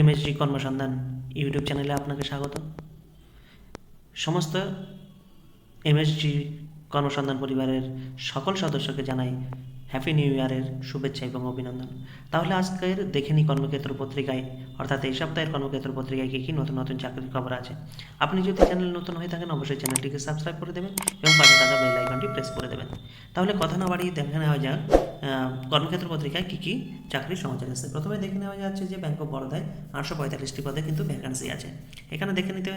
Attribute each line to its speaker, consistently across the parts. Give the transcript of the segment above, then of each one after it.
Speaker 1: MSG কর্মসন্ধান YouTube চ্যানেলে আপনাকে স্বাগত। সমস্ত এমএসজি কর্মসন্ধান পরিবারের সকল সদস্যকে জানাই হ্যাপি নিউ ইয়ারের শুভেচ্ছা এবং অভিনন্দন। তাহলে আজকের দেখে নিই কর্মক্ষেত্র পত্রিকায়, অর্থাৎ এই সপ্তাহের কর্মক্ষেত্র পত্রিকায় কী কী নতুন নতুন চাকরির খবর আছে। আপনি যদি চ্যানেল নতুন হয়ে থাকেন, অবশ্যই চ্যানেলটিকে সাবস্ক্রাইব করে দেবেন এবং পাশে থাকা বেল আইকনটি প্রেস করে দেবেন। তাহলে কথা না বাড়িয়ে দেখে নেওয়া যাক কর্মক্ষেত্র পত্রিকায় কী কী চাকরির সমাচার আছে? প্রথমে দেখে নেওয়া যাচ্ছে যে ব্যাংক অফ বরোদায় আটশো পঁয়তাল্লিশটি পদে কিন্তু ভ্যাকান্সি আছে। এখানে দেখে নিতে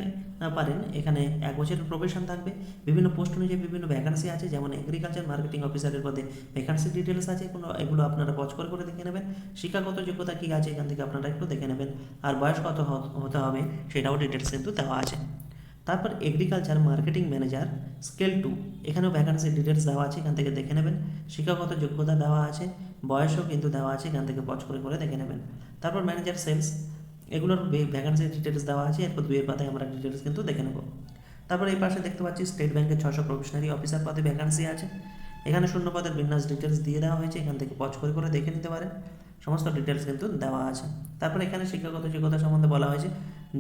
Speaker 1: পারেন, এখানে এক বছরের প্রবেশন থাকবে। বিভিন্ন পোস্ট অনুযায়ী বিভিন্ন ভ্যাকান্সি আছে, যেমন এগ্রিকালচার মার্কেটিং অফিসারের পদে ভ্যাকান্সি ডিটেলস আছে, কোনো এগুলো আপনারা পজ করে করে দেখে নেবেন। শিক্ষাগত যোগ্যতা কী আছে, এখান থেকে আপনারা একটু দেখে নেবেন। আর বয়স কত হতে হবে, সেটাও ডিটেলস কিন্তু দেওয়া আছে। তারপর agriculture marketing manager scale two এখানেও ভ্যাকান্সি ডিটেলস দেওয়া আছে, এখান থেকে দেখে নেবেন। শিক্ষাগত যোগ্যতা দেওয়া আছে, বয়সও কিন্তু দেওয়া আছে, এখান থেকে পজ করে করে দেখে নেবেন। তারপর ম্যানেজার সেলস এগুলোর ভ্যাকান্সি ডিটেলস দেওয়া আছে, এরপর দুইয়ের পাতায় আমরা ডিটেলস কিন্তু দেখে নেব। তারপর এই পাশে দেখতে পাচ্ছি স্টেট ব্যাংকের ছশো প্রফেশনারি অফিসার পদে ভ্যাকান্সি আছে। এখানে শূন্য পদের বিন্যাস ডিটেলস দিয়ে দেওয়া হয়েছে, এখান থেকে পজ করে করে দেখে নিতে পারেন। সমস্ত ডিটেলস কিন্তু দেওয়া আছে। তারপরে এখানে শিক্ষাগত যোগ্যতা সম্বন্ধে বলা হয়েছে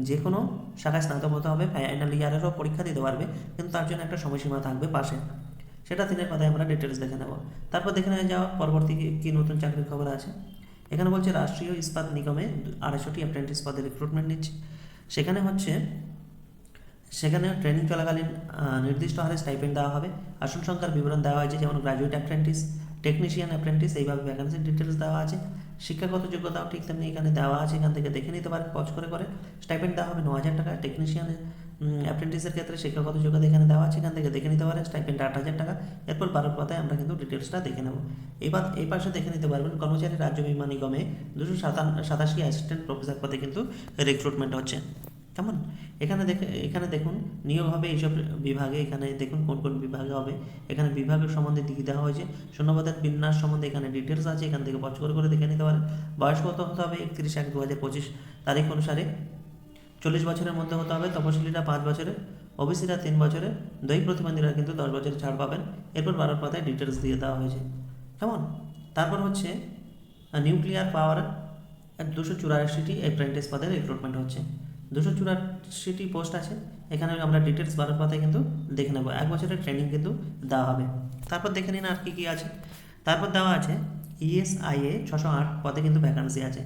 Speaker 1: যে কোনো শাখায় স্নাতক হতে হবে ফাইনাল ইয়ারেরও পরীক্ষা দিতে পারবে, কিন্তু তার জন্য একটা সময়সীমা থাকবে পাশে। সেটা দিনের পাতায় আমরা ডিটেলস দেখে নেব। তারপর দেখে নেওয়া যাওয়া পরবর্তী কি- কি নতুন চাকরির খবর আছে? এখানে বলছে রাষ্ট্রীয় ইস্পাত নিগমে আড়াইশোটি অ্যাপ্রেন্টিস পদে রিক্রুটমেন্ট নিচ্ছে। সেখানে হচ্ছে, সেখানে ট্রেনিং চলাকালীন নির্দিষ্ট হারে স্টাইপেন্ড দেওয়া হবে। আসন সংখ্যার বিবরণ দেওয়া হয়েছে, যেমন গ্রাজুয়েট অ্যাপ্রেন্টিস টেকনিশিয়ান অ্যাপ্রেন্টিস এইভাবে ভ্যাকান্সির ডিটেলস দেওয়া আছে। শিক্ষাগত যোগ্যতাও ঠিক তেমনি এখানে দেওয়া আছে, এখান থেকে দেখে নিতে পারেন পজ করে করে। স্টাইপেন্ড দেওয়া হবে ন হাজার টাকা টেকনিশিয়ান অ্যাপ্রেন্টিসের ক্ষেত্রে শিক্ষাগত যোগ্যতা এখানে দেওয়া আছে, এখান থেকে দেখে নিতে পারেন স্টাইপেন্ড আট হাজার টাকা। এরপর বারো পাতায় আমরা কিন্তু ডিটেলসটা দেখে নেব। এবার, এই পাশে দেখে নিতে পারবেন, কর্মচারী রাজ্য বিমা নিগমে দুশো সাতাশি অ্যাসিস্ট্যান্ট প্রফেসর পদে কিন্তু রিক্রুটমেন্ট হচ্ছে। কেমন? এখানে দেখে, এখানে দেখুন, নিয়োগ হবে এইসব বিভাগে, এখানে দেখুন কোন কোন বিভাগে হবে। এখানে বিভাগের সম্বন্ধে দিয়ে দেওয়া হয়েছে। শূন্যপদের বিন্যাস সম্বন্ধে এখানে ডিটেলস আছে, এখান থেকে পছ করে দেখে নিতে পারেন। বয়স কত হতে হবে? একত্রিশ এক দু হাজার পঁচিশ। তারিখ অনুসারে চল্লিশ বছরের মধ্যে হতে হবে। তপশিলীরা পাঁচ বছরের ওবিসিরা তিন বছরের দৈহিক প্রতিবন্ধীরা কিন্তু দশ বছরের ছাড় পাবেন। এরপর বারোর পাতায় ডিটেলস দিয়ে দেওয়া হয়েছে। কেমন? তারপর হচ্ছে নিউক্লিয়ার পাওয়ার দুশো চুরাশিটি অ্যাপ্রেন্টিস পদের রিক্রুটমেন্ট হচ্ছে। দুশো চুরাশিটি পোস্ট আছে। এখানে আমরা ডিটেলস বারোর পাতায় কিন্তু দেখে নেব। এক বছরের ট্রেনিং কিন্তু দেওয়া হবে। তারপর দেখে নিন আর কী কী আছে। তারপর দেওয়া আছে E ইএসআইএ ছশো আট পদে কিন্তু ভ্যাকান্সি আছে।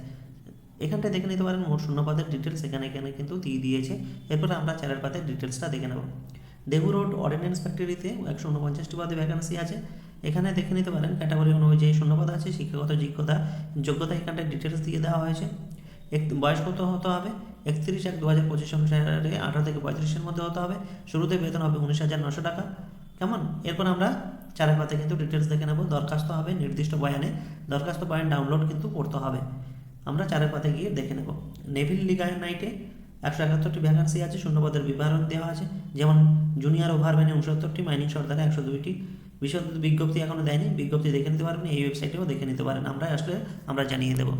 Speaker 1: এখানটায় দেখে নিতে পারেন, মোট শূন্য পদের ডিটেলস এখানে এখানে কিন্তু দিয়ে দিয়েছে। এরপরে আমরা চারের পাতের ডিটেলসটা দেখে নেব। দেহু রোড অর্ডিন্যান্স ফ্যাক্টরিতে একশো উনপঞ্চাশটি পদে ভ্যাকান্সি আছে। এখানে দেখে নিতে পারেন ক্যাটাগরি অনুযায়ী শূন্যপদ আছে, শিক্ষাগত যোগ্যতা যোগ্যতা এখানটায় ডিটেলস দিয়ে দেওয়া হয়েছে। এক বয়স কত হতে হবে? একত্রিশ এক দু হাজার পঁচিশ অনুসারে আঠারো থেকে পঁয়ত্রিশের মধ্যে হতে হবে। শুরুতে বেতন হবে উনিশ হাজার নশো টাকা। কেমন? এরপর আমরা চারের পাতে কিন্তু ডিটেলস দেখে নেব। দরখাস্ত হবে নির্দিষ্ট বয়ানে। দরখাস্ত বয়ান ডাউনলোড কিন্তু করতে হবে। আমরা চারের পাতে গিয়ে দেখে নেব। নেভিল লিগায় নাইটে একশো একাত্তরটি ভ্যাকান্সি আছে, শূন্যপদের বিবরণ দেওয়া আছে। যেমন জুনিয়র ওভারম্যানে উনসত্তরটি মাইনিং সর্দারে একশো দুইটি। বিশদ বিজ্ঞপ্তি এখনও দেয়নি। বিজ্ঞপ্তি দেখে নিতে পারবেন, এই ওয়েবসাইটেও দেখে নিতে পারেন। আমরা আসলে আমরা জানিয়ে দেবো।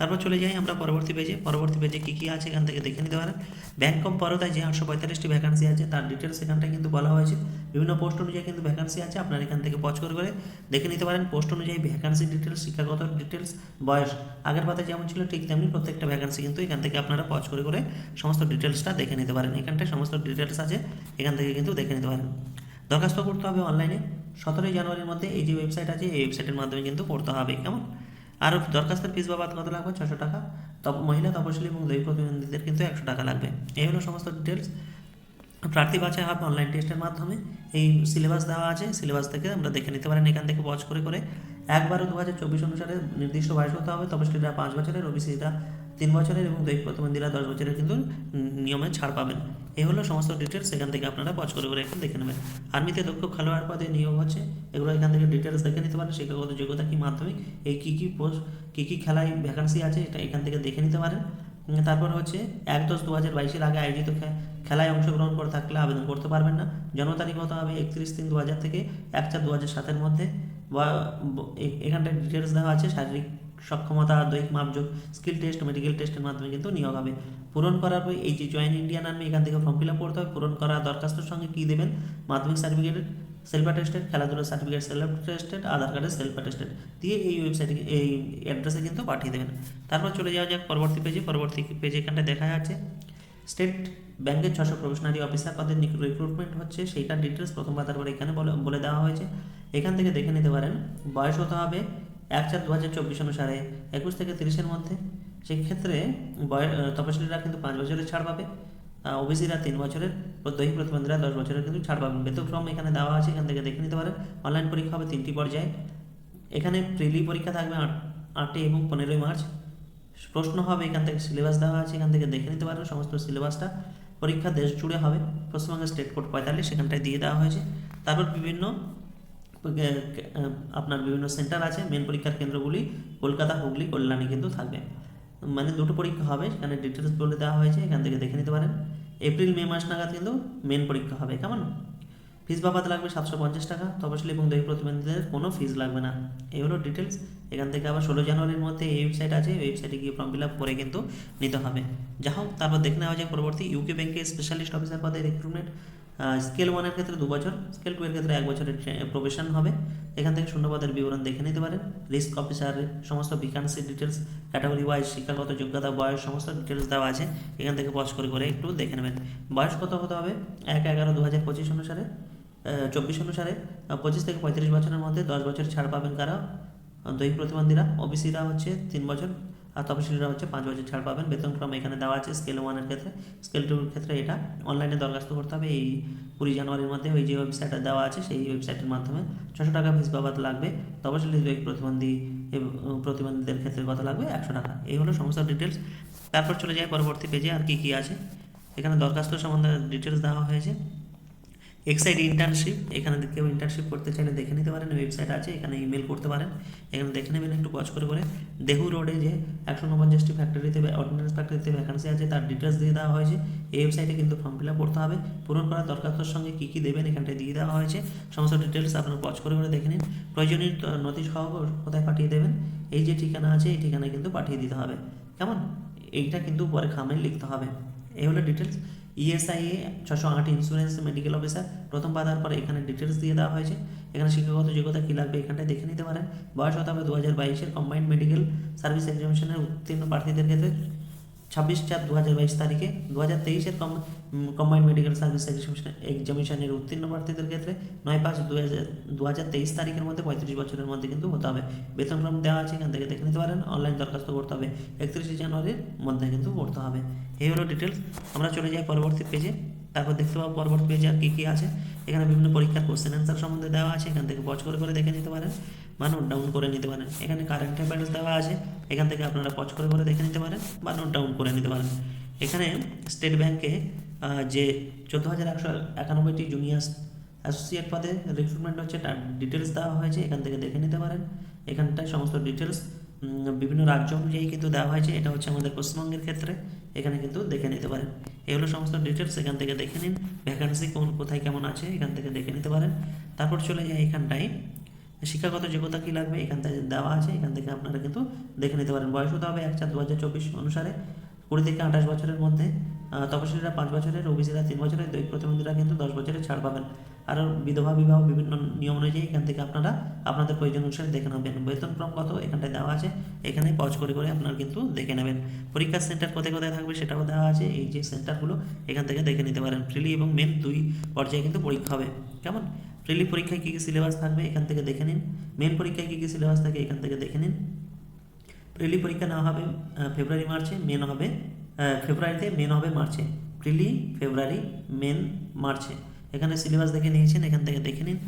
Speaker 1: তারপর চলে যাই আমরা পরবর্তী পেজে পরবর্তী পেজে কী কী আছে এখান থেকে দেখে নিতে পারেন। ব্যাংক অফ বরোদায় যে আটশো পঁয়তাল্লিশটি ভ্যাকান্সি আছে, তার ডিটেলস এখানটায় কিন্তু বলা হয়েছে। বিভিন্ন পোস্ট অনুযায়ী কিন্তু ভ্যাকান্সি আছে, আপনারা এখান থেকে পচ করে করে দেখে নিতে পারেন। পোস্ট অনুযায়ী ভ্যাকান্সি ডিটেলস শিক্ষাগত ডিটেলস বয়স, আগের পাতে যেমন ছিল ঠিক তেমনি প্রত্যেকটা ভ্যাকান্সি কিন্তু এখান থেকে আপনারা পচ করে করে সমস্ত ডিটেলসটা দেখে নিতে পারেন। এখানটায় সমস্ত ডিটেলস আছে, এখান থেকে কিন্তু দেখে নিতে পারেন। দরখাস্ত করতে হবে অনলাইনে সতেরোই জানুয়ারির মধ্যে এই যে ওয়েবসাইট আছে, এই ওয়েবসাইটের মাধ্যমে কিন্তু করতে হবে। কেমন? আর দরখাস্তের ফিস বাবদ কত লাগবে? ছশো টাকা। মহিলা তপশিলি এবং দৈহিক প্রতিবন্ধীদের কিন্তু একশো টাকা লাগবে। এই হলো সমস্ত ডিটেলস প্রার্থী বাছাই হবে অনলাইন টেস্টের মাধ্যমে। এই সিলেবাস দেওয়া আছে। সিলেবাস থেকে আমরা দেখে নিতে পারেন। এখান থেকে বচ করে করে একবারও দু হাজার চব্বিশ অনুসারে নির্দিষ্ট বয়স হতে হবে। তপশিলীরা পাঁচ বছরের ওবিসিরা তিন বছরের এবং দৈহিক প্রতিবন্ধীরা দশ বছরের কিন্তু নিয়মে ছাড় পাবেন। এই হলো সমস্ত ডিটেলস এখান থেকে আপনারা ওয়াচ করে করে একটু দেখে নেবেন। আর্মিতে দক্ষ খেলোয়াড় পদে নিয়োগ হচ্ছে, এগুলো এখান থেকে ডিটেলস দেখে নিতে পারেন, শিক্ষাগত যোগ্যতা কি মাধ্যমিক, এই কী কী পোস্ট কী কী খেলায় ভ্যাকান্সি আছে এটা এখান থেকে দেখে নিতে পারেন। তারপর হচ্ছে এক দশ দু হাজার বাইশের আগে আয়োজিত খেলায় অংশগ্রহণ করে থাকলে আবেদন করতে পারবেন না। জন্ম তারিখ হতে হবে একত্রিশ তিন দু হাজার থেকে এক চার দু হাজার সাতের মধ্যে। বা এখানটায় ডিটেলস দেওয়া আছে, শারীরিক সক্ষমতা, দৈহিক মাপযোগ স্কিল টেস্ট মেডিকেল টেস্টের মাধ্যমে কিন্তু নিয়োগ হবে। পূরণ করার পর এই যে জয়েন ইন্ডিয়ান আর্মি এখান থেকে ফর্ম ফিল আপ করতে হবে, পূরণ করা দরখাস্তের সঙ্গে কী দেবেন? মাধ্যমিক সার্টিফিকেট সেলফ অ্যাটেস্টেড খেলাধুলার সার্টিফিকেট সেলফ অ্যাটেস্টেড আধার কার্ডের সেলফ অ্যাটেস্টেড দিয়ে এই ওয়েবসাইটে এই অ্যাড্রেসে কিন্তু পাঠিয়ে দেবেন। তারপর চলে যাওয়া যাক পরবর্তী পেজে পরবর্তী পেজে এখানটা দেখা যাচ্ছে। স্টেট ব্যাংকের ছশো প্রফেশনারি অফিসার পদের রিক্রুটমেন্ট হচ্ছে, সেইটার ডিটেলস প্রথমবার তারপরে এখানে বলে দেওয়া হয়েছে। এখান থেকে দেখে নিতে পারেন, বয়স হতে হবে এক চার দু হাজার চব্বিশ অনুসারে একুশ থেকে তিরিশের মধ্যে। সেক্ষেত্রে তপশিলীরা কিন্তু পাঁচ বছরের ছাড় পাবে। ওবিসিরা তিন বছরের, দৈহিক প্রতিবন্ধীরা দশ বছরের কিন্তু ছাড় পাবেন। ব্যতিক্রম এখানে দেওয়া আছে, এখান থেকে দেখে নিতে পারেন। অনলাইন পরীক্ষা হবে তিনটি পর্যায়ে। এখানে প্রিলি পরীক্ষা থাকবে আট, আটই এবং পনেরোই মার্চ। প্রশ্ন হবে, এখান থেকে সিলেবাস দেওয়া আছে, এখান থেকে দেখে নিতে পারেন সমস্ত সিলেবাসটা। পরীক্ষা দেশ জুড়ে হবে। পশ্চিমবঙ্গের স্টেট কোড পঁয়তাল্লিশ, সেখানটায় দিয়ে দেওয়া হয়েছে। তারপর বিভিন্ন আপনার বিভিন্ন সেন্টার আছে মেন পরীক্ষার কেন্দ্রগুলি কলকাতা, হুগলি, কল্যাণী কিন্তু থাকবে। মানে দুটো পরীক্ষা হবে, সেখানে ডিটেলস বলে দেওয়া হয়েছে, এখান থেকে দেখে নিতে পারেন। এপ্রিল মে মাস নাগাদ কিন্তু মেন পরীক্ষা হবে, কেমন? ফিস বাবাদ লাগবে সাতশো পঞ্চাশ টাকা, তপশিলি এবং দৈহিক প্রতিবন্ধীদের কোনো ফিস লাগবে না। এই হলো ডিটেলস এখান থেকে আবার ষোলো জানুয়ারির মধ্যে এই ওয়েবসাইট আছে ওয়েবসাইটে গিয়ে ফর্ম ফিল আপ করে কিন্তু নিতে হবে। যা হোক তারপর দেখে নেওয়া যায় পরবর্তী ইউকে ব্যাংকে স্পেশালিস্ট অফিসার পদে রিক্রুটমেন্ট স্কেল ওয়ানের ক্ষেত্রে দু বছর স্কেল টু এর ক্ষেত্রে এক বছরের প্রবেশন হবে। এখান থেকে শূন্যপদের বিবরণ দেখে নিতে পারেন। রিস্ক অফিসার সমস্ত ভ্যাকান্সি ডিটেলস ক্যাটাগরি ওয়াইজ শিক্ষাগত যোগ্যতা, বয়স, সমস্ত ডিটেলস দেওয়া আছে। এখান থেকে পজ করে করে একটু দেখে নেবেন। বয়স কত হতে হবে? এক এগারো দু হাজার পঁচিশ অনুসারে চব্বিশ অনুসারে। পঁচিশ থেকে পঁয়ত্রিশ বছরের মধ্যে দশ বছর ছাড় পাবেন কারা? দৈহিক প্রতিবন্ধীরা ওবিসিরা হচ্ছে তিন বছর। আর তপশিলীরা হচ্ছে পাঁচ বছর ছাড় পাবেন। বেতনক্রম এখানে দেওয়া আছে স্কেল ওয়ানের ক্ষেত্রে। স্কেল টুর ক্ষেত্রে এটা অনলাইনে দরখাস্ত করতে হবে। এই কুড়ি জানুয়ারির মধ্যে ওই যে ওয়েবসাইটটা দেওয়া আছে, সেই ওয়েবসাইটের মাধ্যমে ছশো টাকা ফিস বাবাদ লাগবে। তপশিলি প্রতিবন্ধী প্রতিবন্ধীদের ক্ষেত্রে কত লাগবে? একশো টাকা। এই হলো সমস্ত ডিটেলস তারপর চলে যায় পরবর্তী পেজে আর কী কী আছে। এখানে দরখাস্ত সম্বন্ধে ডিটেলস দেওয়া হয়েছে। এক্সাইড ইন্টার্নশিপ এখানে কেউ ইন্টার্নশিপ করতে চাইলে দেখে নিতে পারেন ওয়েবসাইট আছে, এখানে ইমেল করতে পারেন, এখানে দেখে নেবেন, একটু পজ করে করে দেহু রোডে যে একশো উনপঞ্চাশটি ফ্যাক্টরিতে অর্ডিন্যান্স ফ্যাক্টরিতে ভ্যাকান্সি আছে, তার ডিটেলস দিয়ে দেওয়া হয়েছে। এই ওয়েবসাইটে কিন্তু ফর্ম ফিল আপ করতে হবে। পূরণ করা দরখাস্তর সঙ্গে কী কী দেবেন, এখানটায় দিয়ে দেওয়া হয়েছে। সমস্ত ডিটেলস আপনার পজ করে করে দেখে নিন। প্রয়োজনীয় নথি সহ কোথায় পাঠিয়ে দেবেন, এই যে ঠিকানা আছে, এই ঠিকানায় কিন্তু পাঠিয়ে দিতে হবে। কেমন? এইটা কিন্তু পরে খামে লিখতে হবে। এই হলো ডিটেলস ইএসআইএ ছশো আট ইন্স্যুরেন্স মেডিকেল অফিসার প্রথম বাধার পরে এখানে ডিটেলস দিয়ে দেওয়া হয়েছে। এখানে শিক্ষাগত যোগ্যতা কী লাগবে এখানটায় দেখে নিতে পারেন। বয়স হতে হবে দু হাজার বাইশের কম্বাইন্ড মেডিকেল সার্ভিস এক্সামিনেশনের উত্তীর্ণ প্রার্থীদের ক্ষেত্রে। ছাব্বিশ চার দু হাজার বাইশ তারিখে দু হাজার তেইশের কম কম্বাইন্ড মেডিকেল সার্ভিস এক্সামিনেশনের উত্তীর্ণ প্রার্থীদের ক্ষেত্রে নয় পাঁচ দু হাজার দু হাজার তেইশ তারিখের মধ্যে পঁয়ত্রিশ বছরের মধ্যে কিন্তু হতে হবে। বেতনক্রম দেওয়া আছে, এখান থেকে দেখে নিতে পারেন। অনলাইন দরখাস্ত করতে হবে। একত্রিশে জানুয়ারির মধ্যে কিন্তু করতে হবে। এই হলো ডিটেলস আমরা চলে যাই পরবর্তী পেজে তারপর দেখতে পাবো পরবর্তী পেজে আর কী কী আছে। এখানে বিভিন্ন পরীক্ষার কোশ্চেন অ্যান্সার সম্বন্ধে দেওয়া আছে, এখান থেকে পজ করে করে দেখে নিতে পারেন বা নোট ডাউন করে নিতে পারেন। এখানে কারেন্ট অ্যাফেয়ার্স দেওয়া আছে, এখান থেকে আপনারা পজ করে করে দেখে নিতে পারেন বা নোট ডাউন করে নিতে পারেন। এখানে স্টেট ব্যাংকে যে চোদ্দ হাজার একশো একানব্বইটি জুনিয়র অ্যাসোসিয়েট পদে রিক্রুটমেন্ট হচ্ছে, তার ডিটেলস দেওয়া হয়েছে, এখান থেকে দেখে নিতে পারেন। এখানটায় সমস্ত ডিটেলস বিভিন্ন রাজ্য অনুযায়ী কিন্তু দেওয়া হয়েছে। এটা হচ্ছে আমাদের পশ্চিমবঙ্গের ক্ষেত্রে। এখানে কিন্তু দেখে নিতে পারেন। এগুলো সমস্ত ডিটেলস এখান থেকে দেখে নিন ভ্যাকান্সি কোন, কোথায় কেমন আছে, এখান থেকে দেখে নিতে পারেন। তারপর চলে যায় এখানটায়। শিক্ষাগত যোগ্যতা কী লাগবে? এখান থেকে দেওয়া আছে। এখান থেকে আপনারা কিন্তু দেখে নিতে পারেন। বয়স হতে হবে এক চার দু হাজার চব্বিশ অনুসারে। কুড়ি থেকে আঠাশ বছরের মধ্যে তপশিলীরা পাঁচ বছরের ওবিসিরা তিন বছরের দৈহিক প্রতিবন্ধীরা কিন্তু দশ বছরের ছাড় পাবেন। আর বিধবা, বিবাহ বিভিন্ন নিয়ম অনুযায়ী এখান থেকে আপনারা আপনাদের প্রয়োজন অনুসারে দেখে নেবেন। বেতনক্রম কত? এখানটায় দেওয়া আছে। এখানে পজ করে করে আপনারা কিন্তু দেখে নেবেন। পরীক্ষার সেন্টার কোথায় কোথায় থাকবে সেটাও দেওয়া আছে। এই যে সেন্টারগুলো, এখান থেকে দেখে নিতে পারেন। প্রিলি এবং মেন দুই পর্যায়ে কিন্তু পরীক্ষা হবে। কেমন? প্রিলি পরীক্ষায় কী কী সিলেবাস থাকবে এখান থেকে দেখে নিন। মেন পরীক্ষায় কী কী সিলেবাস থাকে এখান থেকে দেখে নিন। প্রিলি পরীক্ষা নেওয়া হবে ফেব্রুয়ারি, মার্চে মেন হবে ফেব্রুয়ারিতে মেন হবে, মার্চে। প্রিলি, ফেব্রুয়ারি মেন মার্চে। এখানে সিলেবাস দেখে নিয়েছেন, এখান থেকে দেখে নিন।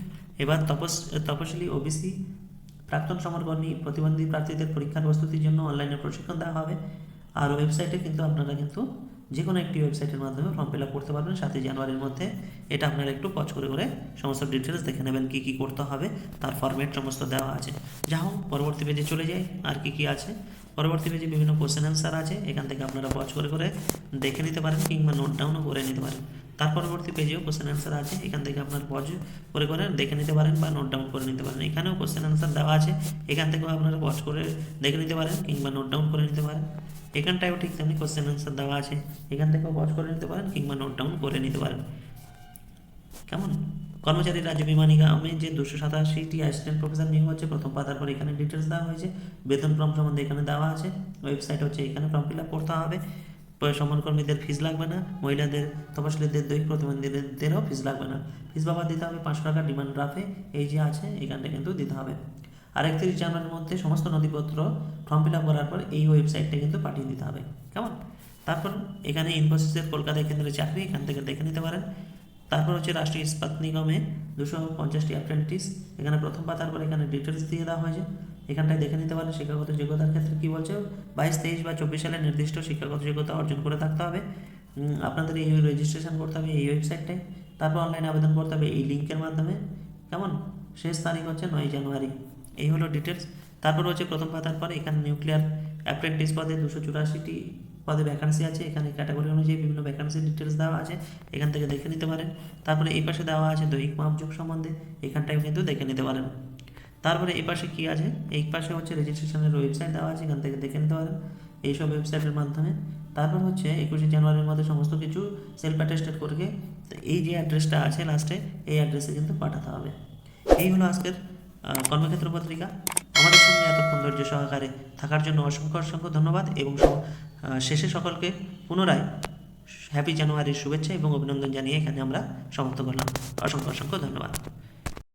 Speaker 1: এবার তপস তপশিলি ওবিসি প্রাক্তন সমরকর্মী, প্রতিবন্ধী প্রার্থীদের পরীক্ষার প্রস্তুতির জন্য অনলাইনে প্রশিক্ষণ দেওয়া হবে। আর ওয়েবসাইটে কিন্তু আপনারা কিন্তু যে কোনো একটি ওয়েবসাইটের মাধ্যমে ফর্ম ফিল করতে পারবেন। সাতই জানুয়ারির মধ্যে এটা আপনারা একটু পচ করে করে সমস্ত ডিটেলস দেখে নেবেন কী কী করতে হবে, তার ফর্মেট সমস্ত দেওয়া আছে। যা হোক, পরবর্তী পেজে চলে যাই, আর কী কী আছে। পরবর্তী পেজে বিভিন্ন কোশ্চেন অ্যান্সার আছে, এখান থেকে আপনারা পজ করে করে দেখে নিতে পারেন কিংবা নোট ডাউনও করে নিতে পারেন। তার পরবর্তী পেজেও কোশ্চেন অ্যান্সার আছে, এখান থেকে আপনার পজ করে করে দেখে নিতে পারেন বা নোট ডাউন করে নিতে পারেন। এখানেও কোশ্চেন অ্যান্সার দেওয়া আছে, এখান থেকেও আপনারা পজ করে দেখে নিতে পারেন কিংবা নোট ডাউন করে নিতে পারেন। এখানটায়ও ঠিক তেমনি কোশ্চেন অ্যান্সার দেওয়া আছে। এখান থেকেও পজ করে নিতে পারেন কিংবা নোট ডাউন করে নিতে পারেন। কেমন? কর্মচারী রাজ্য বিমা নিগমে যে দুশো সাতাশিটি অ্যাসিস্ট্যান্ট প্রফেসর নিয়োগ হচ্ছে, প্রথম পাতার পর এখানে ডিটেলস দেওয়া হয়েছে। বেতন ফর্ম সম্বন্ধে এখানে দেওয়া আছে। ওয়েবসাইট হচ্ছে এখানে ফর্ম ফিল আপ করতে হবে। পরে সমানকর্মীদের ফিস লাগবে না। মহিলাদের, তপশিলীদের দৈহিক প্রতিবন্ধীদেরও ফিস লাগবে না। ফিস বাবা দিতে হবে পাঁচশো টাকা ডিমান্ড ড্রাফে এই যে আছে, এখানটা কিন্তু দিতে হবে। আর একত্রিশ জানুয়ারির মধ্যে সমস্ত নথিপত্র ফর্ম ফিল আপ করার পর এই ওয়েবসাইটটা কিন্তু পাঠিয়ে দিতে হবে। কেমন? তারপর এখানে ইনফোসিসের কলকাতা কেন্দ্রে চাকরি, এখান থেকে দেখে নিতে পারেন। তারপর হচ্ছে রাষ্ট্রীয় ইস্পাত নিগমে দুশো পঞ্চাশটি অ্যাপ্রেন্টিস এখানে প্রথম পাতার পর এখানে ডিটেলস দিয়ে দেওয়া হয়েছে। এখানটায় দেখে নিতে পারেন শিক্ষাগত যোগ্যতার ক্ষেত্রে কী বলছে। বাইশ, তেইশ বা চব্বিশ সালে নির্দিষ্ট শিক্ষাগত যোগ্যতা অর্জন করে থাকতে হবে। আপনাদের এই রেজিস্ট্রেশন করতে হবে এই ওয়েবসাইটটায় তারপর অনলাইনে আবেদন করতে হবে এই লিঙ্কের মাধ্যমে। কেমন? শেষ তারিখ হচ্ছে নয় জানুয়ারি। এই হলো ডিটেলস তারপর হচ্ছে প্রথম পাতার পরে, এখানে নিউক্লিয়ার অ্যাপ্রেন্টিস পদে দুশো চুরাশিটি পদে ভ্যাকান্সি আছে। এখানে ক্যাটাগরি অনুযায়ী বিভিন্ন ভ্যাকান্সি ডিটেলস দেওয়া আছে। এখান থেকে দেখে নিতে পারেন। তারপরে এই পাশে দেওয়া আছে দৈহিক মাপযোগ সম্বন্ধে। এখানটায় কিন্তু দেখে নিতে পারেন। তারপরে এই পাশে কী আছে? এই পাশে হচ্ছে রেজিস্ট্রেশনের ওয়েবসাইট দেওয়া আছে। এখান থেকে দেখে নিতে পারেন এইসব ওয়েবসাইটের মাধ্যমে। তারপর হচ্ছে একুশে জানুয়ারির মধ্যে সমস্ত কিছু সেলফ অ্যাটেস্টেড করে এই যে অ্যাড্রেসটা আছে লাস্টে এই অ্যাড্রেসে কিন্তু পাঠাতে হবে। এই হলো আজকের কর্মক্ষেত্র পত্রিকা, আমাদের সঙ্গে এতক্ষণ ধৈর্য সহকারে থাকার জন্য অসংখ্য অসংখ্য ধন্যবাদ এবং শেষে সকলকে পুনরায় হ্যাপি জানুয়ারির শুভেচ্ছা এবং অভিনন্দন জানিয়ে এখানে আমরা সমাপ্ত করলাম। অসংখ্য অসংখ্য ধন্যবাদ।